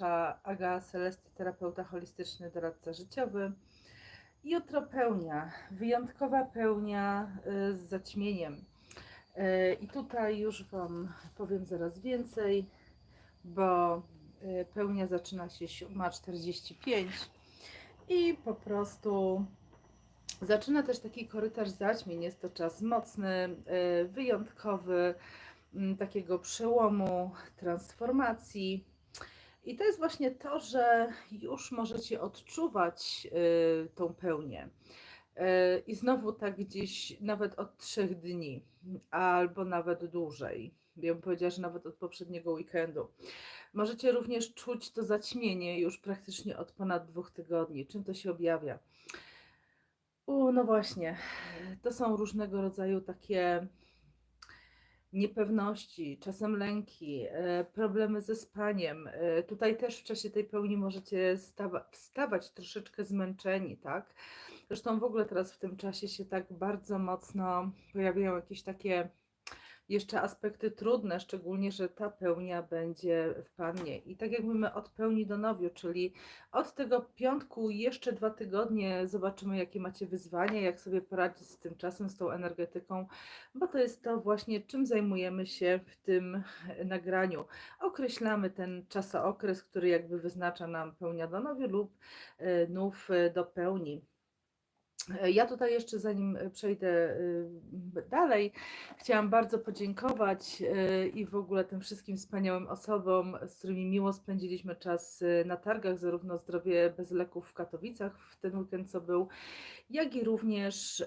Aga Celesty, terapeuta holistyczny, doradca życiowy. Jutro pełnia, wyjątkowa pełnia y, z zaćmieniem. Y, I tutaj już Wam powiem zaraz więcej, bo y, pełnia zaczyna się 7.45 i po prostu zaczyna też taki korytarz zaćmień. Jest to czas mocny, wyjątkowy, takiego przełomu, transformacji. I to jest właśnie to, że już możecie odczuwać y, tą pełnię. Y, I znowu tak gdzieś nawet od trzech dni, albo nawet dłużej. Ja bym powiedziała, że nawet od poprzedniego weekendu. Możecie również czuć to zaćmienie już praktycznie od ponad dwóch tygodni. Czym to się objawia? U, no właśnie, to są różnego rodzaju takie niepewności, czasem lęki, e, problemy ze spaniem. E, Tutaj też w czasie tej pełni możecie stawa- wstawać troszeczkę zmęczeni, tak? Zresztą w ogóle teraz w tym czasie się tak bardzo mocno pojawiają jakieś takie jeszcze aspekty trudne, szczególnie, że ta pełnia będzie w Pannie. I tak jak mówimy, od pełni do nowiu, czyli od tego piątku jeszcze dwa tygodnie zobaczymy, jakie macie wyzwania, jak sobie poradzić z tym czasem, z tą energetyką, bo to jest to właśnie, czym zajmujemy się w tym nagraniu. Określamy ten czasookres, który jakby wyznacza nam pełnia do nowiu lub e, nów e, do pełni. E, Ja tutaj jeszcze zanim przejdę y, dalej, chciałam bardzo podziękować i w ogóle tym wszystkim wspaniałym osobom, z którymi miło spędziliśmy czas na targach, zarówno Zdrowie bez leków w Katowicach w ten weekend, co był, jak i również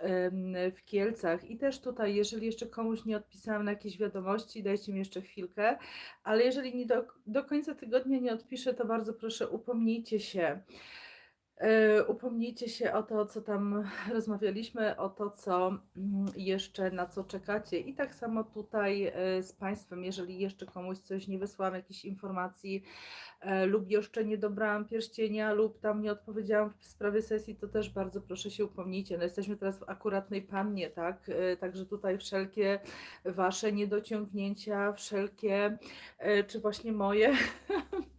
w Kielcach. I też tutaj, jeżeli jeszcze komuś nie odpisałam na jakieś wiadomości, dajcie mi jeszcze chwilkę, ale jeżeli nie do, do końca tygodnia nie odpiszę, to bardzo proszę upomnijcie się. E, Upomnijcie się o to, co tam rozmawialiśmy, o to, co mm, jeszcze na co czekacie. I tak samo tutaj e, z Państwem, jeżeli jeszcze komuś coś nie wysłałam, jakichś informacji, e, lub jeszcze nie dobrałam pierścienia, lub tam nie odpowiedziałam w sprawie sesji, to też bardzo proszę się upomnijcie. No jesteśmy teraz w akuratnej pannie, tak? Także tutaj wszelkie Wasze niedociągnięcia, wszelkie, czy właśnie moje,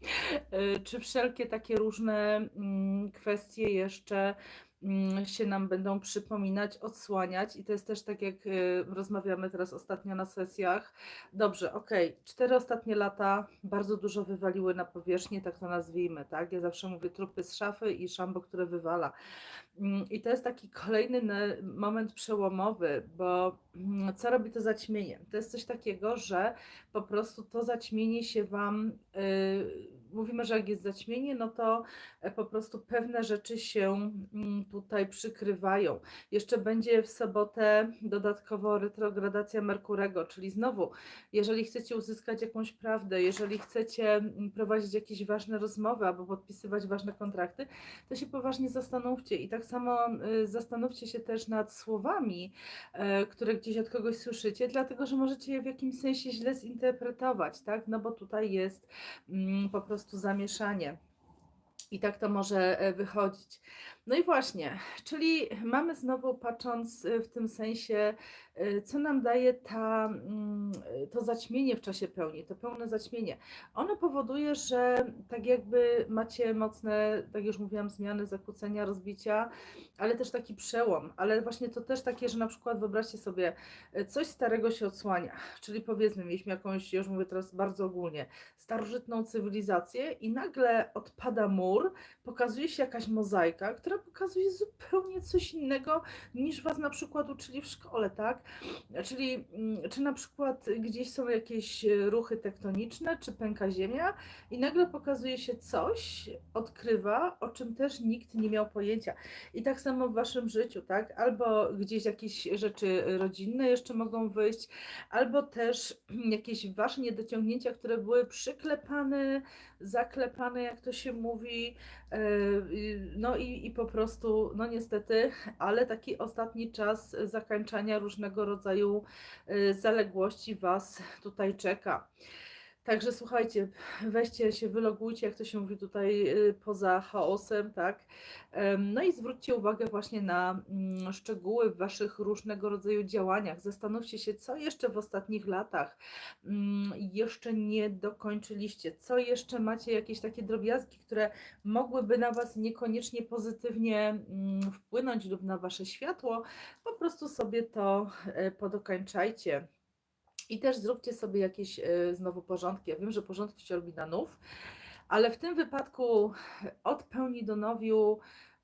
czy wszelkie takie różne mm, kwestie jeszcze mm, się nam będą przypominać, odsłaniać i to jest też tak jak y, rozmawiamy teraz ostatnio na sesjach. Dobrze, okej, cztery ostatnie lata bardzo dużo wywaliły na powierzchnię, tak to nazwijmy, tak? Ja zawsze mówię trupy z szafy i szambo, które wywala. Mm, I to jest taki kolejny moment przełomowy, bo co robi to zaćmienie? To jest coś takiego, że po prostu to zaćmienie się Wam, y, mówimy, że jak jest zaćmienie, no to e, po prostu pewne rzeczy się mm, tutaj przykrywają. Jeszcze będzie w sobotę dodatkowo retrogradacja Merkurego, czyli znowu, jeżeli chcecie uzyskać jakąś prawdę, jeżeli chcecie mm, prowadzić jakieś ważne rozmowy albo podpisywać ważne kontrakty, to się poważnie zastanówcie. I tak samo y, zastanówcie się też nad słowami, e, które gdzieś od kogoś słyszycie, dlatego że możecie je w jakimś sensie źle zinterpretować, tak? No bo tutaj jest mm, po prostu zamieszanie. I tak to może e, wychodzić. No i właśnie, czyli mamy znowu patrząc e, w tym sensie, co nam daje ta, mm, e, to zaćmienie w czasie pełni, to pełne zaćmienie. Ono powoduje, że tak jakby macie mocne, tak już mówiłam, zmiany, zakłócenia, rozbicia, ale też taki przełom. Ale właśnie to też takie, że na przykład wyobraźcie sobie, e, coś starego się odsłania, czyli powiedzmy, mieliśmy jakąś, już mówię teraz bardzo ogólnie, starożytną cywilizację i nagle odpada mur, pokazuje się jakaś mozaika, która pokazuje zupełnie coś innego niż Was na przykład uczyli w szkole, tak? Czyli mm, czy na przykład gdzieś są jakieś e, ruchy tektoniczne, czy pęka ziemia i nagle pokazuje się coś, odkrywa, o czym też nikt nie miał pojęcia. I tak samo w Waszym życiu, tak? Albo gdzieś jakieś rzeczy rodzinne jeszcze mogą wyjść, albo też jakieś Wasze niedociągnięcia, które były przyklepane, zaklepane, jak to się mówi, e, no i, i po prostu, no niestety, ale taki ostatni czas zakańczania różnego rodzaju e, zaległości Was tutaj czeka. Także słuchajcie, weźcie się, wylogujcie, jak to się mówi tutaj, y, poza chaosem, tak? No i zwróćcie uwagę właśnie na mm, szczegóły w waszych różnego rodzaju działaniach. Zastanówcie się, co jeszcze w ostatnich latach mm, jeszcze nie dokończyliście, co jeszcze macie jakieś takie drobiazgi, które mogłyby na was niekoniecznie pozytywnie mm, wpłynąć lub na wasze światło. Po prostu sobie to e, podokańczajcie. I też zróbcie sobie jakieś e, znowu porządki. Ja wiem, że porządki się robi na nów, ale w tym wypadku od pełni do nowiu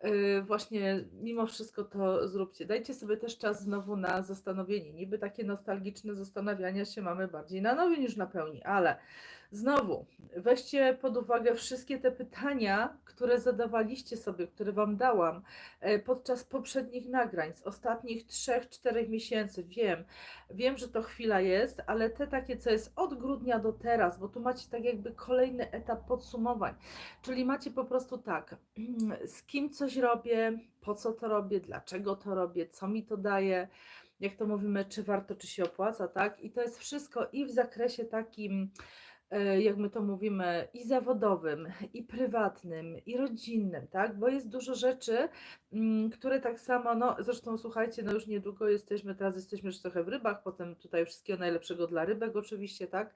y, właśnie mimo wszystko to zróbcie. Dajcie sobie też czas znowu na zastanowienie. Niby takie nostalgiczne zastanawiania się mamy bardziej na nowiu niż na pełni, ale znowu weźcie pod uwagę wszystkie te pytania, które zadawaliście sobie, które Wam dałam e, podczas poprzednich nagrań z ostatnich 3-4 miesięcy. Wiem, wiem, że to chwila jest, ale te takie, co jest od grudnia do teraz, bo tu macie tak jakby kolejny etap podsumowań. Czyli macie po prostu tak, z kim coś robię, po co to robię, dlaczego to robię, co mi to daje, jak to mówimy, czy warto, czy się opłaca, tak? I to jest wszystko i w zakresie takim, jak my to mówimy, i zawodowym, i prywatnym, i rodzinnym, tak? Bo jest dużo rzeczy, mm, które tak samo, no zresztą słuchajcie, no już niedługo jesteśmy, teraz jesteśmy już trochę w rybach, potem tutaj wszystkiego najlepszego dla rybek oczywiście, tak?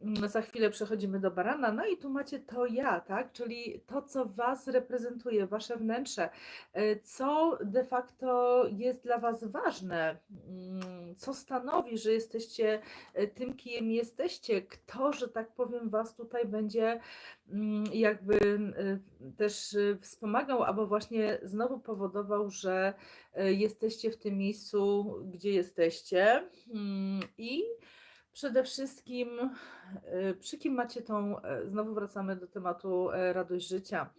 Mm, Za chwilę przechodzimy do barana, no i tu macie to ja, tak? Czyli to, co Was reprezentuje, Wasze wnętrze, e, co de facto jest dla Was ważne, mm, co stanowi, że jesteście e, tym, kim jesteście, kto, że tak powiem, Was tutaj będzie mm, jakby e, też e, wspomagał, albo właśnie znowu powodował, że e, jesteście w tym miejscu, gdzie jesteście Mm, i Przede wszystkim, y, przy kim macie tą, e, znowu wracamy do tematu e, radość życia.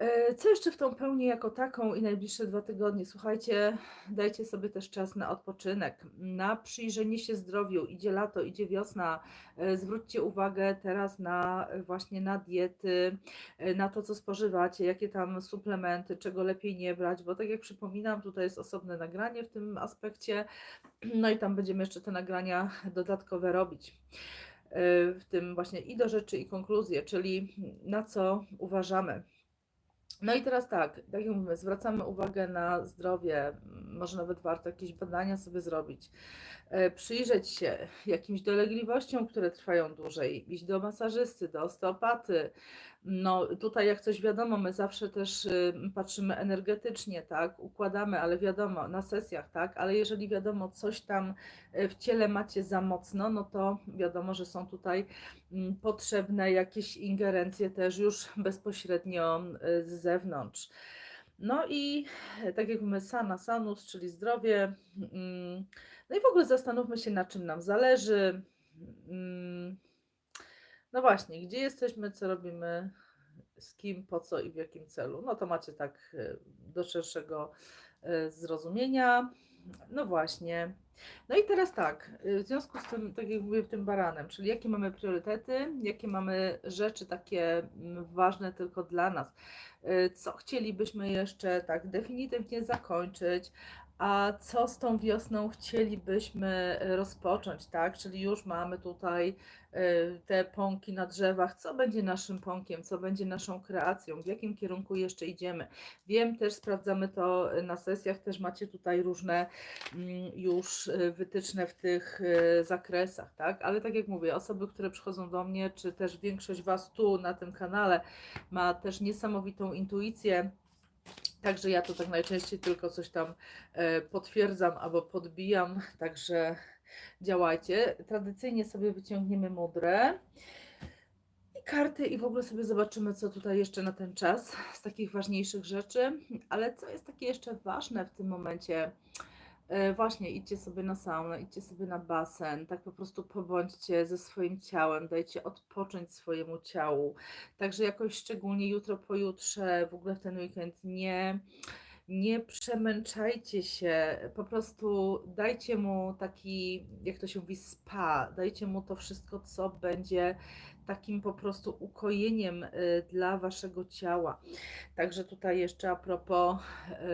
E, Co jeszcze w tą pełni jako taką i najbliższe dwa tygodnie? Słuchajcie, dajcie sobie też czas na odpoczynek, na przyjrzenie się zdrowiu. Idzie lato, idzie wiosna. E, Zwróćcie uwagę teraz na właśnie na diety, e, na to, co spożywacie, jakie tam suplementy, czego lepiej nie brać, bo tak jak przypominam, tutaj jest osobne nagranie w tym aspekcie. No i tam będziemy jeszcze te nagrania dodatkowe robić. W tym właśnie i do rzeczy, i konkluzje, czyli na co uważamy. No i teraz tak, tak jak mówimy, zwracamy uwagę na zdrowie, może nawet warto jakieś badania sobie zrobić, e, przyjrzeć się jakimś dolegliwościom, które trwają dłużej, iść do masażysty, do osteopaty. No tutaj jak coś wiadomo, my zawsze też y, patrzymy energetycznie, tak, układamy, ale wiadomo, na sesjach, tak, ale jeżeli wiadomo, coś tam e, w ciele macie za mocno, no to wiadomo, że są tutaj mm, potrzebne jakieś ingerencje też już bezpośrednio y, z zewnątrz. No i tak jak mówimy, sana, sanus, czyli zdrowie. mm, No i w ogóle zastanówmy się, na czym nam zależy. No właśnie, gdzie jesteśmy, co robimy, z kim, po co i w jakim celu. No to macie tak e, do szerszego e, zrozumienia. No właśnie. No i teraz tak, y, w związku z tym, tak jak mówię, tym baranem, czyli jakie mamy priorytety, jakie mamy rzeczy takie ważne tylko dla nas, co chcielibyśmy jeszcze tak definitywnie zakończyć, a co z tą wiosną chcielibyśmy y, rozpocząć, tak? Czyli już mamy tutaj y, te pąki na drzewach, co będzie naszym pąkiem, co będzie naszą kreacją, w jakim kierunku jeszcze idziemy. Wiem, też sprawdzamy to y, na sesjach, też macie tutaj różne mm, już wytyczne w tych zakresach, tak? Ale tak jak mówię, osoby, które przychodzą do mnie, czy też większość Was tu na tym kanale ma też niesamowitą intuicję. Także ja to tak najczęściej tylko coś tam e, potwierdzam albo podbijam, także działajcie. Tradycyjnie sobie wyciągniemy mądrę i karty i w ogóle sobie zobaczymy, co tutaj jeszcze na ten czas z takich ważniejszych rzeczy. Ale co jest takie jeszcze ważne w tym momencie? E, Właśnie, idźcie sobie na saunę, idźcie sobie na basen, tak po prostu pobądźcie ze swoim ciałem, dajcie odpocząć swojemu ciału. Także jakoś szczególnie jutro, pojutrze, w ogóle w ten weekend nie, nie przemęczajcie się, po prostu dajcie mu taki, jak to się mówi, spa, dajcie mu to wszystko, co będzie takim po prostu ukojeniem y, dla waszego ciała. Także tutaj jeszcze a propos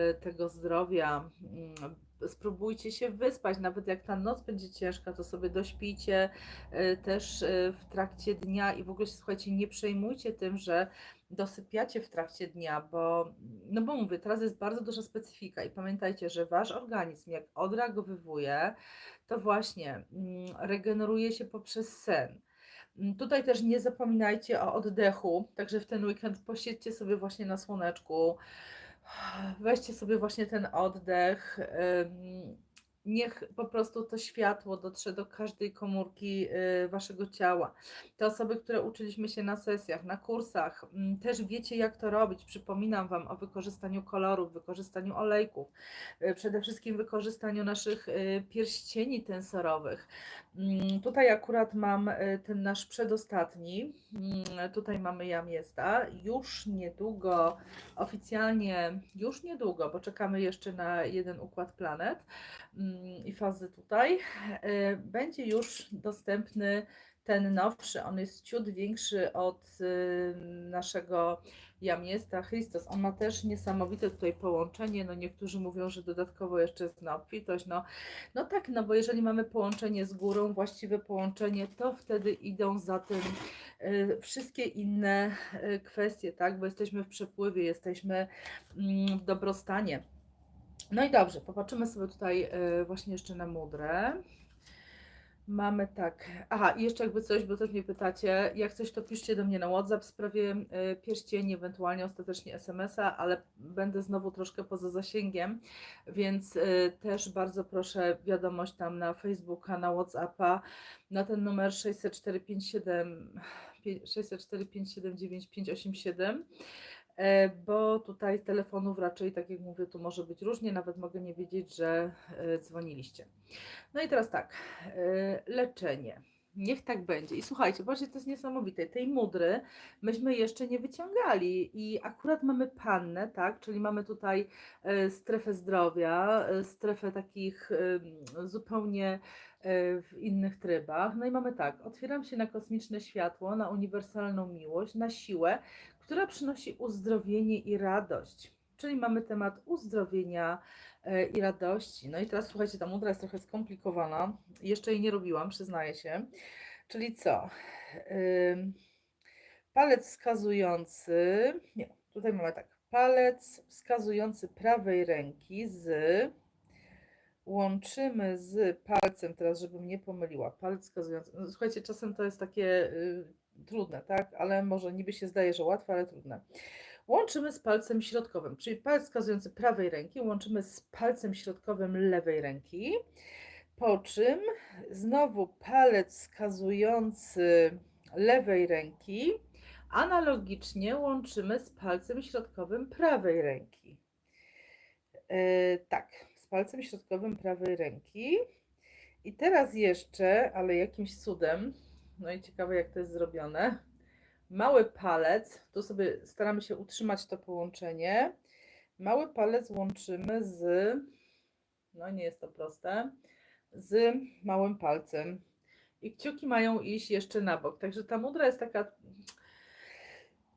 y, tego zdrowia, mm, spróbujcie się wyspać, nawet jak ta noc będzie ciężka, to sobie dośpijcie y, też y, w trakcie dnia. I w ogóle słuchajcie, nie przejmujcie tym, że dosypiacie w trakcie dnia, bo no bo mówię, teraz jest bardzo duża specyfika. I pamiętajcie, że wasz organizm jak odreagowywuje, to właśnie mm, regeneruje się poprzez sen. Mm, Tutaj też nie zapominajcie o oddechu, także w ten weekend posiedźcie sobie właśnie na słoneczku, weźcie sobie właśnie ten oddech. Niech po prostu to światło dotrze do każdej komórki y, waszego ciała. Te osoby, które uczyliśmy się na sesjach, na kursach, mm, też wiecie, jak to robić. Przypominam Wam o wykorzystaniu kolorów, wykorzystaniu olejków, y, przede wszystkim wykorzystaniu naszych y, pierścieni tensorowych. Mm, Tutaj akurat mam y, ten nasz przedostatni. Mm, Tutaj mamy Jamiesta. Już niedługo, oficjalnie, już niedługo, bo czekamy jeszcze na jeden układ planet mm, i fazy tutaj, y, będzie już dostępny ten nowszy. On jest ciut większy od y, naszego Jamiesta Christos. On ma też niesamowite tutaj połączenie. No niektórzy mówią, że dodatkowo jeszcze jest obfitość. No, no tak, no bo jeżeli mamy połączenie z górą, właściwe połączenie, to wtedy idą za tym y, wszystkie inne y, kwestie, tak? Bo jesteśmy w przepływie, jesteśmy mm, w dobrostanie. No i dobrze, popatrzymy sobie tutaj właśnie jeszcze na mudrę. Mamy tak. Aha, jeszcze jakby coś, bo też mnie pytacie, jak coś to piszcie do mnie na WhatsApp w sprawie y, pierścieni, ewentualnie ostatecznie SMS-a, ale będę znowu troszkę poza zasięgiem, więc y, też bardzo proszę wiadomość tam na Facebooka, na WhatsAppa, na ten numer 60457 604579587 e, bo tutaj telefonów raczej, tak jak mówię, tu może być różnie, nawet mogę nie wiedzieć, że e, dzwoniliście. No i teraz tak, e, leczenie. Niech tak będzie. I słuchajcie, właśnie to jest niesamowite. Tej mudry myśmy jeszcze nie wyciągali i akurat mamy pannę, tak? Czyli mamy tutaj e, strefę zdrowia, e, strefę takich zupełnie e, w innych trybach. No i mamy tak, otwieram się na kosmiczne światło, na uniwersalną miłość, na siłę, która przynosi uzdrowienie i radość. Czyli mamy temat uzdrowienia e, i radości. No i teraz słuchajcie, ta mudra jest trochę skomplikowana. Jeszcze jej nie robiłam, przyznaję się. Czyli co? Palec wskazujący. Nie, tutaj mamy tak. Palec wskazujący prawej ręki z. Łączymy z palcem, teraz żebym nie pomyliła. Palec wskazujący. No, słuchajcie, czasem to jest takie y, trudne, tak? Ale może niby się zdaje, że łatwe, ale trudne łączymy z palcem środkowym, czyli palec wskazujący prawej ręki łączymy z palcem środkowym lewej ręki, po czym znowu palec wskazujący lewej ręki analogicznie łączymy z palcem środkowym prawej ręki. E, tak, z palcem środkowym prawej ręki. I teraz jeszcze, ale jakimś cudem, no i ciekawe jak to jest zrobione, mały palec, tu sobie staramy się utrzymać to połączenie. Mały palec łączymy z, no nie jest to proste, z małym palcem. I kciuki mają iść jeszcze na bok. Także ta mudra jest taka,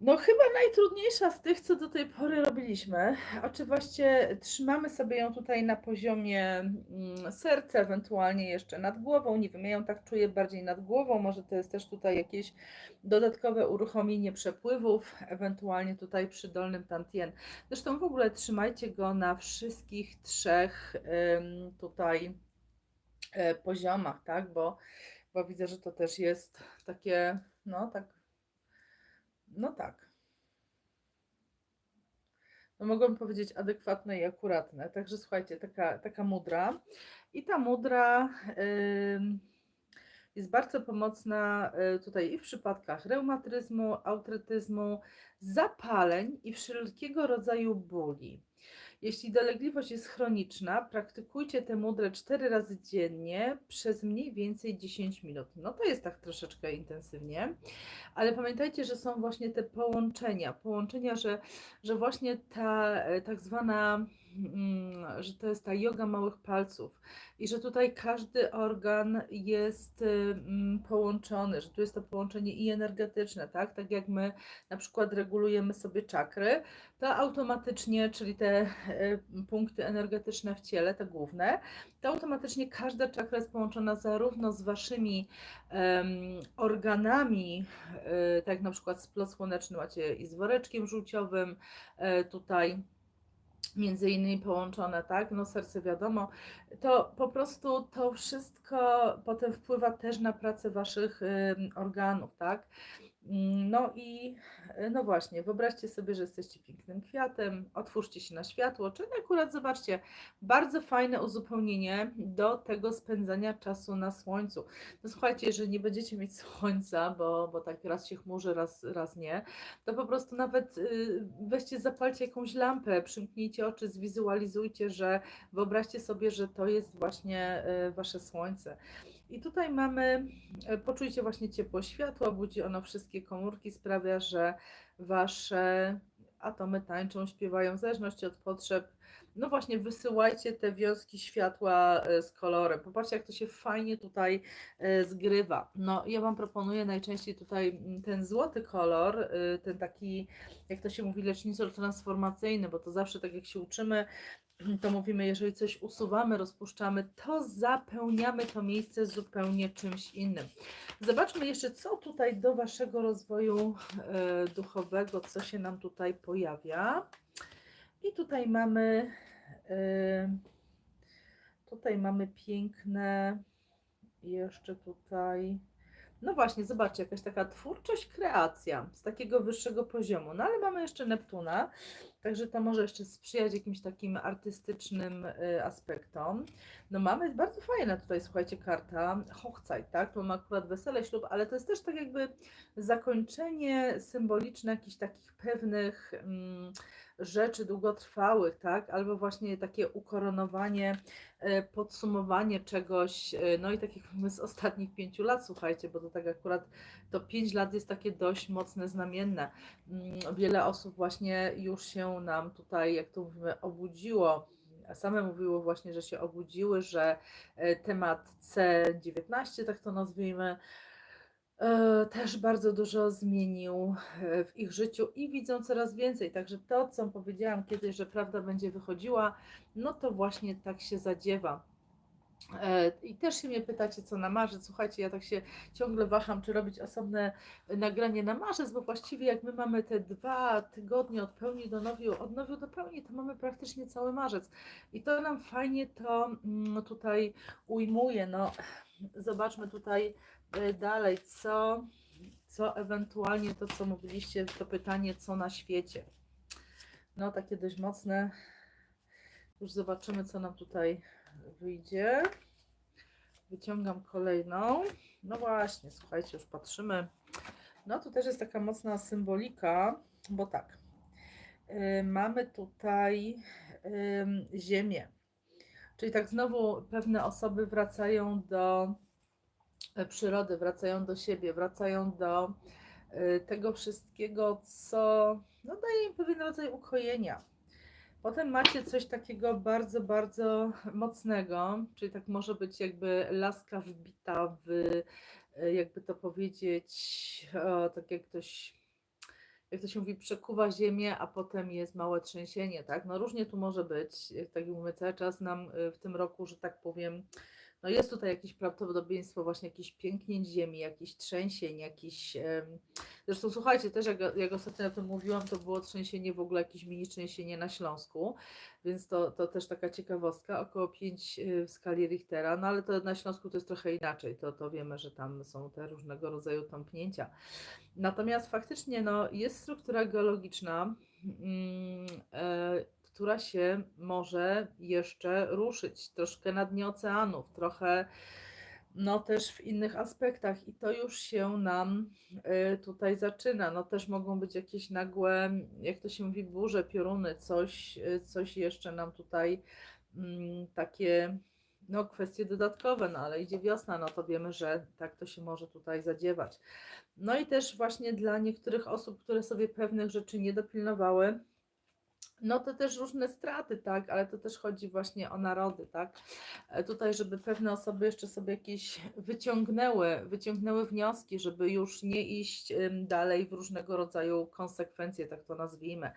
no chyba najtrudniejsza z tych, co do tej pory robiliśmy. Oczywiście trzymamy sobie ją tutaj na poziomie mm, serca, ewentualnie jeszcze nad głową. Nie wiem, ja ją tak czuję bardziej nad głową. Może to jest też tutaj jakieś dodatkowe uruchomienie przepływów, ewentualnie tutaj przy dolnym tantien. Zresztą w ogóle trzymajcie go na wszystkich trzech tutaj e, poziomach, tak? Bo, bo widzę, że to też jest takie, no tak, no tak. No mogłabym powiedzieć adekwatne i akuratne. Także słuchajcie, taka, taka mudra. I ta mudra jest bardzo pomocna y, tutaj i w przypadkach reumatyzmu, autyzmu, zapaleń i wszelkiego rodzaju bóli. Jeśli dolegliwość jest chroniczna, praktykujcie tę mudrę 4 razy dziennie przez mniej więcej 10 minut. No to jest tak troszeczkę intensywnie, ale pamiętajcie, że są właśnie te połączenia, połączenia, że, że właśnie ta e, tak zwana że to jest ta yoga małych palców i że tutaj każdy organ jest mm, połączony, że tu jest to połączenie i energetyczne, tak? Tak jak my na przykład regulujemy sobie czakry, to automatycznie, czyli te e, punkty energetyczne w ciele, te główne, to automatycznie każda czakra jest połączona zarówno z waszymi organami, e, tak jak na przykład splot słoneczny macie i z woreczkiem żółciowym, tutaj między innymi połączone, tak, no serce wiadomo, to po prostu to wszystko potem wpływa też na pracę waszych organów, tak. Mm, No i y, no właśnie, wyobraźcie sobie, że jesteście pięknym kwiatem, otwórzcie się na światło, czyli akurat zobaczcie, bardzo fajne uzupełnienie do tego spędzania czasu na słońcu. No słuchajcie, jeżeli nie będziecie mieć słońca, bo, bo tak raz się chmurzy, raz, raz nie, to po prostu nawet y, weźcie, zapalcie jakąś lampę, przymknijcie oczy, zwizualizujcie, że wyobraźcie sobie, że to jest właśnie y, wasze słońce. I tutaj mamy, e, poczujcie właśnie ciepło światła, budzi ono wszystkie komórki, sprawia, że wasze atomy tańczą, śpiewają w zależności od potrzeb. No właśnie, wysyłajcie te wiązki światła e, z kolorem. Popatrzcie, jak to się fajnie tutaj e, zgrywa. No, ja Wam proponuję najczęściej tutaj mm, ten złoty kolor, e, ten taki, jak to się mówi, leczniczo transformacyjny, bo to zawsze tak jak się uczymy, to mówimy, jeżeli coś usuwamy, rozpuszczamy, to zapełniamy to miejsce zupełnie czymś innym. Zobaczmy jeszcze, co tutaj do Waszego rozwoju duchowego, co się nam tutaj pojawia. I tutaj mamy, e, tutaj mamy piękne, jeszcze tutaj, no właśnie, zobaczcie, jakaś taka twórczość, kreacja z takiego wyższego poziomu. No ale mamy jeszcze Neptuna, także to może jeszcze sprzyjać jakimś takim artystycznym y, aspektom. No mamy bardzo fajna tutaj, słuchajcie, karta Hochzeit, tak? To ma akurat wesele, ślub, ale to jest też tak jakby zakończenie symboliczne jakichś takich pewnych mm, rzeczy długotrwałych, tak? Albo właśnie takie ukoronowanie, e, podsumowanie czegoś, e, no i takich z ostatnich pięciu lat, słuchajcie, bo to tak akurat to pięć lat jest takie dość mocne, znamienne. Mm, Wiele osób właśnie już się nam tutaj, jak to mówimy, obudziło. Same mówiło właśnie, że się obudziły, że e, temat C19, tak to nazwijmy, e, też bardzo dużo zmienił e, w ich życiu i widzą coraz więcej. Także to, co powiedziałam kiedyś, że prawda będzie wychodziła, no to właśnie tak się zadziewa. E, I też się mnie pytacie, co na marzec. Słuchajcie, ja tak się ciągle waham, czy robić osobne nagranie na marzec, bo właściwie jak my mamy te dwa tygodnie od pełni do nowiu, od nowiu do pełni, to mamy praktycznie cały marzec. I to nam fajnie to mm, tutaj ujmuje. No, zobaczmy tutaj e, dalej, co, co ewentualnie to, co mówiliście, to pytanie, co na świecie. No, takie dość mocne. Już zobaczymy, co nam tutaj wyjdzie. Wyciągam kolejną. No właśnie, słuchajcie, już patrzymy. No tu też jest taka mocna symbolika, bo tak. y, mamy tutaj Ziemię. Czyli tak znowu pewne osoby wracają do e, przyrody, wracają do siebie, wracają do y, tego wszystkiego, co no, daje im pewien rodzaj ukojenia. Potem macie coś takiego bardzo, bardzo mocnego, czyli tak może być jakby laska wbita w, e, jakby to powiedzieć, o, tak jak ktoś, jak to się mówi, przekuwa ziemię, a potem jest małe trzęsienie, tak? No różnie tu może być, jak tak mówimy, cały czas nam e, w tym roku, że tak powiem, no jest tutaj jakieś prawdopodobieństwo właśnie jakichś pięknięć ziemi, jakichś trzęsień, jakiś... em, Zresztą słuchajcie, też jak, jak ostatnio o tym mówiłam, to było trzęsienie w ogóle, jakieś mini trzęsienie na Śląsku, więc to, to też taka ciekawostka, około 5 w skali Richtera, no ale to na Śląsku to jest trochę inaczej, to, to wiemy, że tam są te różnego rodzaju tąpnięcia. Natomiast faktycznie no, jest struktura geologiczna, mm, e, która się może jeszcze ruszyć troszkę na dnie oceanów, trochę no też w innych aspektach i to już się nam y, tutaj zaczyna. No też mogą być jakieś nagłe, jak to się mówi, burze, pioruny, coś, y, coś jeszcze nam tutaj mm, takie no kwestie dodatkowe, no ale idzie wiosna, no to wiemy, że tak to się może tutaj zadziewać. No i też właśnie dla niektórych osób, które sobie pewnych rzeczy nie dopilnowały, no to też różne straty, tak, ale to też chodzi właśnie o narody, tak. E, Tutaj, żeby pewne osoby jeszcze sobie jakieś wyciągnęły, wyciągnęły wnioski, żeby już nie iść dalej w różnego rodzaju konsekwencje, tak to nazwijmy.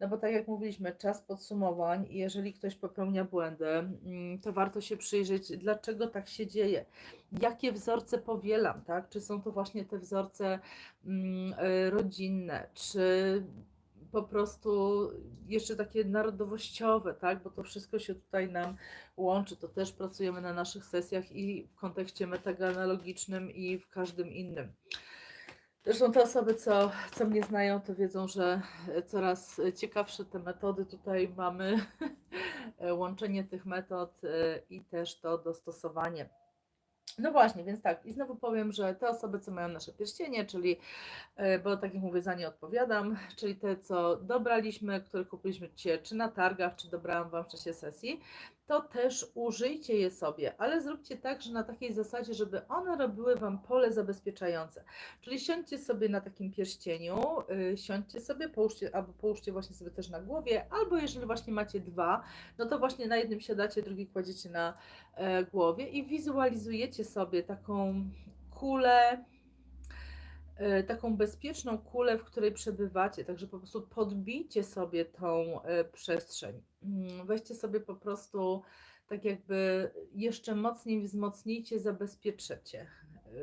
No bo tak jak mówiliśmy, czas podsumowań i jeżeli ktoś popełnia błędy, mm, to warto się przyjrzeć, dlaczego tak się dzieje, jakie wzorce powielam, tak, czy są to właśnie te wzorce mm, y, rodzinne, czy po prostu jeszcze takie narodowościowe, tak? Bo to wszystko się tutaj nam łączy. To też pracujemy na naszych sesjach i w kontekście metagenealogicznym i w każdym innym. Zresztą te osoby, co, co mnie znają, to wiedzą, że coraz ciekawsze te metody tutaj mamy, łączenie tych metod e, i też to dostosowanie. No właśnie, więc tak, i znowu powiem, że te osoby, co mają nasze pierścienie, czyli, e, bo tak jak mówię, za nie odpowiadam, czyli te, co dobraliśmy, które kupiliśmy Cię czy na targach, czy dobrałam Wam w czasie sesji, to też użyjcie je sobie, ale zróbcie tak, że na takiej zasadzie, żeby one robiły Wam pole zabezpieczające. Czyli siądźcie sobie na takim pierścieniu, yy, siądźcie sobie, połóżcie, albo połóżcie właśnie sobie też na głowie, albo jeżeli właśnie macie dwa, no to właśnie na jednym siadacie, drugi kładziecie na e, głowie i wizualizujecie sobie taką kulę, taką bezpieczną kulę, w której przebywacie, także po prostu podbijcie sobie tą e, przestrzeń. Mm, Weźcie sobie po prostu tak jakby jeszcze mocniej wzmocnijcie, zabezpieczycie.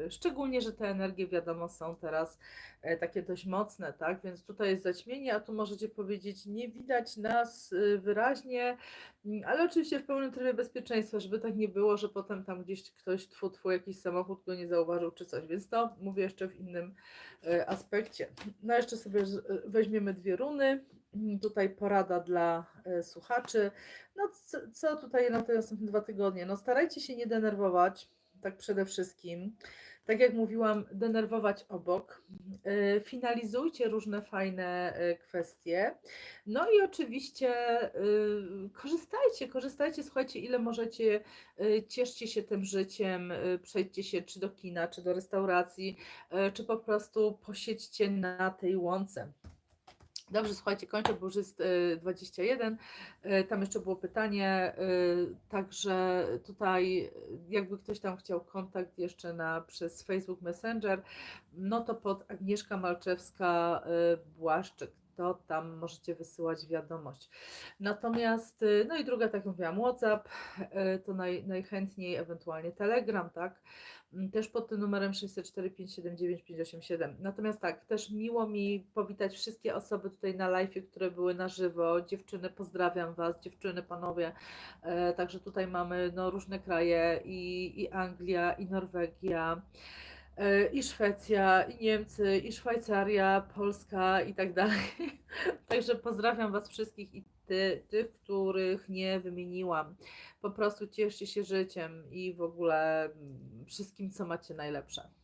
Szczególnie, że te energie, wiadomo, są teraz e, takie dość mocne, tak? Więc tutaj jest zaćmienie, a tu możecie powiedzieć, nie widać nas e, wyraźnie, mm, ale oczywiście w pełnym trybie bezpieczeństwa, żeby tak nie było, że potem tam gdzieś ktoś, tfu, tfu, jakiś samochód go nie zauważył czy coś. Więc to mówię jeszcze w innym e, aspekcie. No jeszcze sobie weźmiemy dwie runy. Tutaj porada dla słuchaczy. No co tutaj na te następne dwa tygodnie? No starajcie się nie denerwować, tak przede wszystkim. Tak jak mówiłam, denerwować obok. E, Finalizujcie różne fajne e, kwestie. No i oczywiście y, korzystajcie, korzystajcie, słuchajcie, ile możecie, y, cieszcie się tym życiem, y, przejdźcie się czy do kina, czy do restauracji, y, czy po prostu posiedźcie na tej łące. Dobrze, słuchajcie, kończę, bo już jest y, 21. Y, Tam jeszcze było pytanie, y, także tutaj y, jakby ktoś tam chciał kontakt jeszcze na, przez Facebook Messenger, no to pod Agnieszka Malczewska y, Błaszczyk, to tam możecie wysyłać wiadomość. Natomiast, y, no i druga, tak jak mówiłam, WhatsApp, y, to naj, najchętniej ewentualnie Telegram, tak? Mm, Też pod tym numerem 604 579 587. Natomiast tak, też miło mi powitać wszystkie osoby tutaj na live, które były na żywo. Dziewczyny, pozdrawiam Was, dziewczyny, panowie. E, Także tutaj mamy no, różne kraje i, i Anglia, i Norwegia. E, I Szwecja, i Niemcy, i Szwajcaria, Polska i tak dalej. Także pozdrawiam Was wszystkich i ty, tych, których nie wymieniłam. Po prostu cieszcie się życiem i w ogóle mm, wszystkim, co macie najlepsze.